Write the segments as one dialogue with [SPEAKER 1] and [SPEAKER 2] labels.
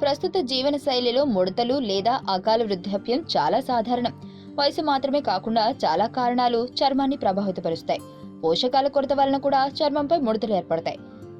[SPEAKER 1] ప్రస్తుత జీవన శైలిలో ముడతలు లేదా అకాల వృద్ధాప్యం చాలా సాధారణం. వయసు మాత్రమే కాకుండా చాలా కారణాలు చర్మాన్ని ప్రభావితపరుస్తాయి. పోషకాల కొరత వలన కూడా చర్మంపై ముడతలు ఏర్పడతాయి.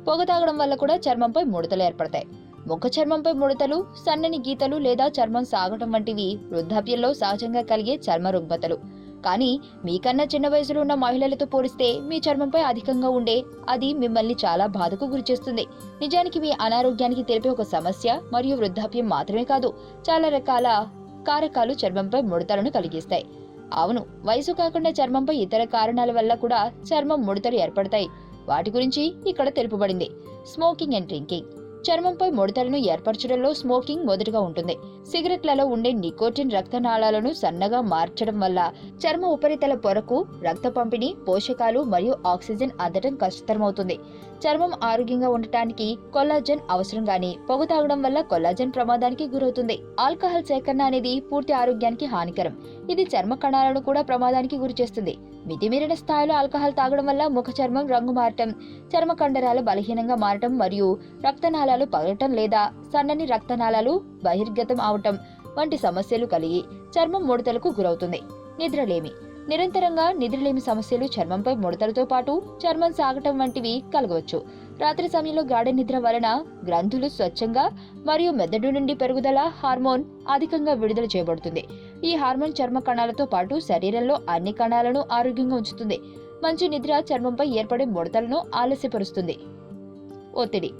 [SPEAKER 1] పొగ తాగడం వల్ల కూడా చర్మంపై ముడతలు ఏర్పడతాయి. ముఖ చర్మంపై ముడతలు సన్నని గీతలు లేదా చర్మం సాగటం వంటివి వృద్ధాప్యంలో సహజంగా కలిగే చర్మ రుగ్మతలు. కానీ మీకన్నా చిన్న వయసులో ఉన్న మహిళలతో పోలిస్తే మీ చర్మంపై అధికంగా ఉండే అది మిమ్మల్ని చాలా బాధకు గురిచేస్తుంది. నిజానికి మీ అనారోగ్యానికి తెలిపే ఒక సమస్య మరియు వృద్ధాప్యం మాత్రమే కాదు చాలా రకాల కారకాలు చర్మంపై ముడతలను కలిగిస్తాయి. అవును వయసు కాకుండా చర్మంపై ఇతర కారణాల వల్ల కూడా చర్మం ముడతలు ఏర్పడతాయి. వాటి గురించి ఇక్కడ తెలుపబడింది. Smoking and drinking. చర్మంపై ముడతలను ఏర్పరచడంలో స్మోకింగ్ మొదటగా ఉంటుంది. సిగరెట్లలో ఉండే నికోటిన్ రక్తనాళాలను సన్నగా మార్చడం వల్ల చర్మ ఉపరితల పొరకు రక్త పంపిణీ పోషకాలు మరియు ఆక్సిజన్ అందడం కష్టతరమవుతుంది. చర్మం ఆరోగ్యంగా ఉండటానికి కొల్లాజన్ అవసరం గాని పొగ తాగడం వల్ల కొల్లాజన్ ప్రమాదానికి గురవుతుంది. ఆల్కహాల్ సేకరణ అనేది పూర్తి ఆరోగ్యానికి హానికరం. ఇది చర్మ కణాలను కూడా ప్రమాదానికి గురిచేస్తుంది. మితిమీరిన స్థాయిలో ఆల్కహాల్ తాగడం వల్ల ముఖ చర్మం రంగు మారటం చర్మ కండరాలు బలహీనంగా మారటం మరియు రక్తనాళాలు పగలటం లేదా సన్నని రక్తనాళాలు బహిర్గతం అవటం వంటి సమస్యలు కలిగి చర్మం ముడతలకు గురవుతుంది. నిద్రలేమి. నిరంతరంగా నిద్రలేమి సమస్యలు చర్మంపై ముడతలతో పాటు చర్మం సాగటం వంటివి కలగవచ్చు. రాత్రి సమయంలో గాఢ నిద్ర వలన గ్రంథులు స్వచ్ఛంగా మరియు మెదడు నుండి పెరుగుదల హార్మోన్ అధికంగా విడుదల చేయబడుతుంది. ఈ హార్మోన్ చర్మ కణాలతో పాటు శరీరంలో అన్ని కణాలను ఆరోగ్యంగా ఉంచుతుంది. మంచి నిద్ర చర్మంపై ఏర్పడే ముడతలను ఆలస్యపరుస్తుంది. ఒత్తిడి.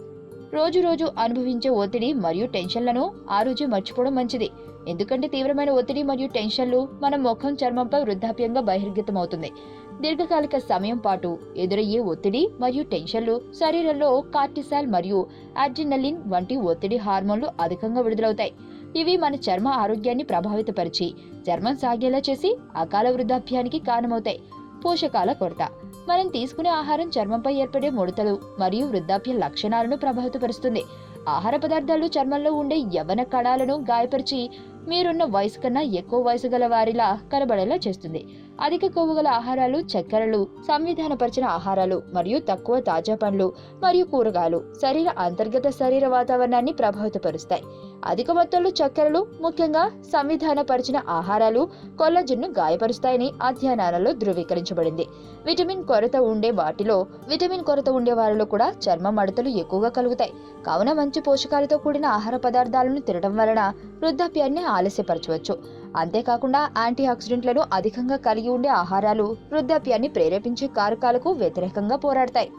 [SPEAKER 1] రోజు రోజు అనుభవించే ఒత్తిడి మరియు టెన్షన్లను ఆ రోజు మర్చిపోవడం మంచిది. ఎందుకంటే తీవ్రమైన ఒత్తిడి మరియు టెన్షన్లు మన ముఖం చర్మంపై వృద్ధాప్యంగా బహిర్గతమవుతుంది. దీర్ఘకాలిక సమయం పాటు ఎదురయ్యే ఒత్తిడి మరియు టెన్షన్లు శరీరంలో కార్టిసాల్ మరియు అడ్రినలిన్ వంటి ఒత్తిడి హార్మోన్లు అధికంగా విడుదలవుతాయి. ఇవి మన చర్మ ఆరోగ్యాన్ని ప్రభావితపరిచి చర్మం సాగేలా చేసి అకాల వృద్ధాప్యానికి కారణమవుతాయి. పోషకాల కొరత. మనం తీసుకునే ఆహారం చర్మంపై ఏర్పడే ముడతలు మరియు వృద్ధాప్య లక్షణాలను ప్రభావితపరుస్తుంది. ఆహార పదార్థాలు చర్మంలో ఉండే యవన కణాలను గాయపరిచి మీరున్న వయసు కన్నా ఎక్కువ వయసు గల వారిలా కనబడేలా చేస్తుంది. అధిక కొవ్వు గల ఆహారాలు చక్కెరలు సంవిధానపరిచిన ఆహారాలు మరియు తక్కువ తాజా పండ్లు మరియు కూరగాయలు శరీర అంతర్గత శరీర వాతావరణాన్ని ప్రభావితపరుస్తాయి. అధిక మొత్తంలో చక్కెరలు ముఖ్యంగా సంవిధానపరిచిన ఆహారాలు కొల్లజిన్ను గాయపరుస్తాయని అధ్యయనాలలో ధృవీకరించబడింది. విటమిన్ కొరత ఉండే వాటిలో విటమిన్ కొరత ఉండే వారిలో కూడా చర్మ మడతలు ఎక్కువగా కలుగుతాయి. కావున మంచి పోషకాలతో కూడిన ఆహార పదార్థాలను తినడం వలన వృద్ధాప్యాన్ని ఆలస్యపరచవచ్చు. అంతేకాకుండా యాంటీ ఆక్సిడెంట్లను అధికంగా కలిగి ఉండే ఆహారాలు వృద్ధాప్యాన్ని ప్రేరేపించే కారకాలకు వ్యతిరేకంగా పోరాడతాయి.